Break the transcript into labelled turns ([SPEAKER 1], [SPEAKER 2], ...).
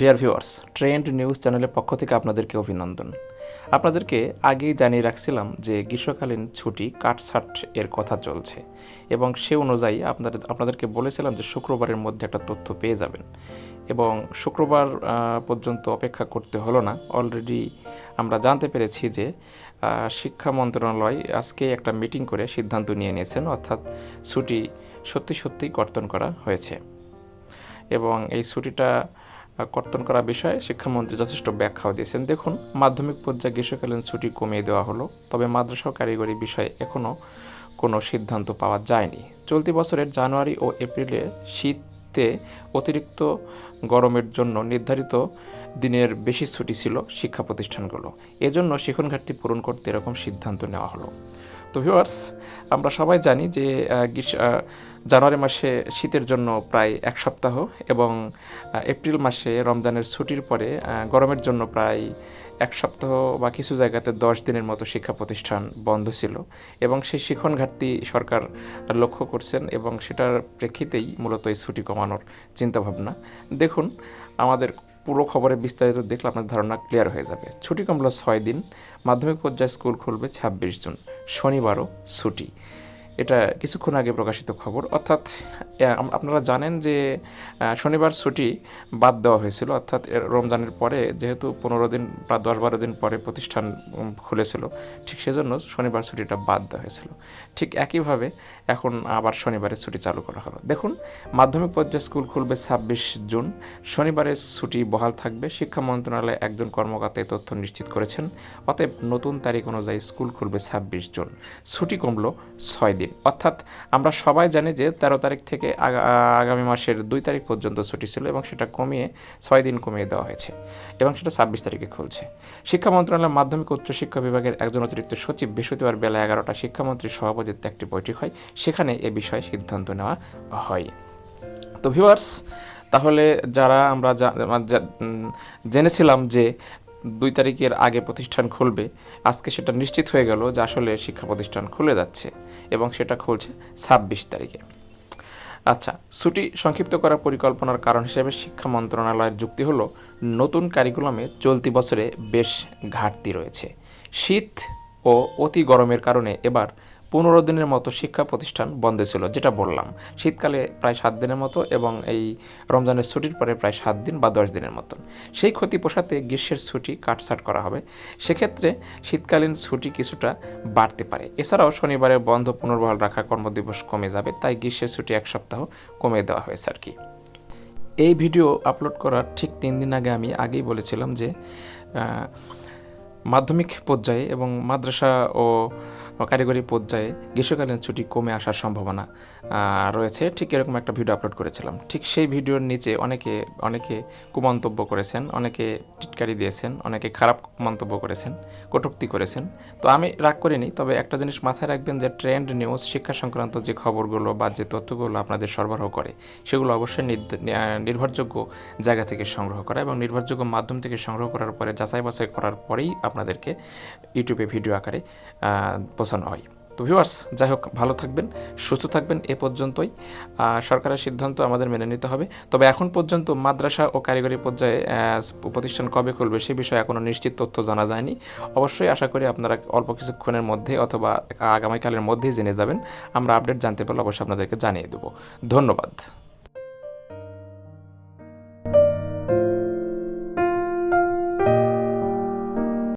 [SPEAKER 1] Dear viewers trend news চ্যানেলের পক্ষ থেকে আপনাদেরকে অভিনন্দন। আপনাদেরকে আগেই জানিয়ে রাখছিলাম যে গ্রীষ্মকালীন ছুটি কাটছাট এর কথা চলছে এবং সে অনুযায়ী আপনাদের, আপনাদেরকে বলেছিলাম যে শুক্রবারের মধ্যে একটা তথ্য পেয়ে যাবেন এবং শুক্রবার পর্যন্ত অপেক্ষা করতে হলো না। অলরেডি আমরা জানতে পেরেছি যে শিক্ষা মন্ত্রণালয় আজকে একটা মিটিং করে সিদ্ধান্ত নিয়ে নিয়েছেন, অর্থাৎ ছুটি সত্যি সত্যিই কর্তন করা হয়েছে। এবং এই ছুটিটা কর্তন করা বিষয়ে শিক্ষামন্ত্রী যথেষ্ট ব্যাখ্যাও দিয়েছেন। দেখুন, মাধ্যমিক পর্যায়ে গ্রীষ্মকালীন ছুটি কমিয়ে দেওয়া হলো, তবে মাদ্রাসা কারিগরি বিষয়ে এখনও কোনো সিদ্ধান্ত পাওয়া যায়নি। চলতি বছরের জানুয়ারি ও এপ্রিলে শীতে অতিরিক্ত গরমের জন্য নির্ধারিত দিনের বেশি ছুটি ছিল শিক্ষা প্রতিষ্ঠানগুলো। এজন্য শিখন ঘাটতি পূরণ করতে এরকম সিদ্ধান্ত নেওয়া হলো। তো ভিউয়ার্স আমরা সবাই জানি যে জানুয়ারি মাসে শীতের জন্য প্রায় এক সপ্তাহ এবং এপ্রিল মাসে রমজানের ছুটির পরে গরমের জন্য প্রায় এক সপ্তাহ বা কিছু জায়গাতে দশ দিনের মতো শিক্ষা প্রতিষ্ঠান বন্ধ ছিল এবং সেই শিখন ঘাটতি সরকার লক্ষ্য করছেন এবং সেটার প্রেক্ষিতেই মূলত এই ছুটি কমানোর চিন্তাভাবনা। দেখুন, আমাদের পুরো খবরে বিস্তারিত দেখলে আপনার ধারণা ক্লিয়ার হয়ে যাবে। ছুটি কমলো ছয় দিন, মাধ্যমিক পর্যায়ে স্কুল খুলবে ছাব্বিশ জুন, শনিবারও ছুটি। এটা কিছুক্ষণ আগে প্রকাশিত খবর। অর্থাৎ আপনারা জানেন যে শনিবার ছুটি বাদ দেওয়া হয়েছিল। অর্থাৎ রমজানের পরে যেহেতু পনেরো দিন বা দশ বারো দিন পরে প্রতিষ্ঠান খুলেছিল, ঠিক সেজন্য শনিবার ছুটিটা বাদ দেওয়া হয়েছিল। ঠিক একইভাবে এখন আবার শনিবারের ছুটি চালু করা হলো। দেখুন, মাধ্যমিক পর্যায়ে স্কুল খুলবে ছাব্বিশ জুন। শনিবারে ছুটি বহাল থাকবে। শিক্ষা মন্ত্রণালয়ে একজন কর্মকর্তা এই তথ্য নিশ্চিত করেছেন। অতএব নতুন তারিখ অনুযায়ী স্কুল খুলবে ছাব্বিশ জুন। ছুটি কমলো ছয় দিন। অর্থাৎ আমরা সবাই জানি যে তেরো তারিখ থেকে আগামী মাসের দুই তারিখ পর্যন্ত ছুটি ছিল এবং সেটা কমিয়ে ছয় দিন কমিয়ে দেওয়া হয়েছে এবং সেটা ছাব্বিশ তারিখে খুলছে। শিক্ষা মন্ত্রণালয়ের মাধ্যমিক উচ্চশিক্ষা বিভাগের একজন অতিরিক্ত সচিব বৃহস্পতিবার বেলা এগারোটা শিক্ষামন্ত্রীর সভাপতিত্বে একটি বৈঠক হয়। সেখানে এ বিষয়ে সিদ্ধান্ত নেওয়া হয়। তো ভিউয়ার্স তাহলে যারা আমরা জেনেছিলাম যে দুই তারিখের আগে প্রতিষ্ঠান খুলবে। আজকে সেটা নিশ্চিত হয়ে গেল যে আসলে শিক্ষা প্রতিষ্ঠান খুলে যাচ্ছে এবং সেটা খুলছে ছাব্বিশ তারিখে। আচ্ছা ছুটি সংক্ষিপ্ত করার পরিকল্পনার কারণ হিসেবে শিক্ষা মন্ত্রণালয়ের যুক্তি হলো, নতুন কারিকুলামে চলতি বছরে বেশ ঘাটতি রয়েছে। শীত ও অতি গরমের কারণে এবার পনেরো দিনের মতো শিক্ষা প্রতিষ্ঠান বন্ধ ছিল, যেটা বললাম। শীতকালে প্রায় সাত দিনের মতো এবং এই রমজানের ছুটির পরে প্রায় সাত দিন বা দশ দিনের মতন সেই ক্ষতি পোষাতে গ্রীষ্মের ছুটি কাটছাট করা হবে। সেক্ষেত্রে শীতকালীন ছুটি কিছুটা বাড়তে পারে। এছাড়াও শনিবারের বন্ধ পুনর্বহাল রাখা কর্মদিবস কমে যাবে, তাই গ্রীষ্মের ছুটি এক সপ্তাহ কমিয়ে দেওয়া হয়েছে আর কি। এই ভিডিও আপলোড করার ঠিক তিন দিন আগে আমি আগেই বলেছিলাম যে মাধ্যমিক পর্যায়ে এবং মাদ্রাসা ও কারিগরি পর্যায়ে গ্রীষ্মকালীন ছুটি কমে আসার সম্ভাবনা রয়েছে। ঠিক এরকম একটা ভিডিও আপলোড করেছিলাম। ঠিক সেই ভিডিওর নিচে অনেকে অনেকে কুমন্তব্য করেছেন, অনেকে টিটকারি দিয়েছেন, অনেকে খারাপ মন্তব্য করেছেন, কটুক্তি করেছেন। তো আমি রাগ করিনি, তবে একটা জিনিস মাথায় রাখবেন যে ট্রেন্ড নিউজ, শিক্ষা সংক্রান্ত যে খবরগুলো বা যে তথ্যগুলো আপনাদের সরবরাহ করে, সেগুলো অবশ্যই নির্ভরযোগ্য জায়গা থেকে সংগ্রহ করা এবং নির্ভরযোগ্য মাধ্যম থেকে সংগ্রহ করার পরে যাচাই বাছাই করার পরেই আপনাদেরকে ইউটিউবে ভিডিও আকারে পৌঁছানো হয়। তো ভিউয়ার্স যাই হোক, ভালো থাকবেন, সুস্থ থাকবেন, এ পর্যন্তই। সরকারের সিদ্ধান্ত আমাদের মেনে নিতে হবে। তবে এখন পর্যন্ত মাদ্রাসা ও কারিগরি পর্যায়ে প্রতিষ্ঠান কবে খুলবে সে বিষয়ে এখনও নিশ্চিত তথ্য জানা যায়নি। অবশ্যই আশা করি আপনারা অল্প কিছুক্ষণের মধ্যে অথবা আগামীকালের মধ্যেই জেনে যাবেন। আমরা আপডেট জানতে পারলে অবশ্যই আপনাদেরকে জানিয়ে দেবো। ধন্যবাদ।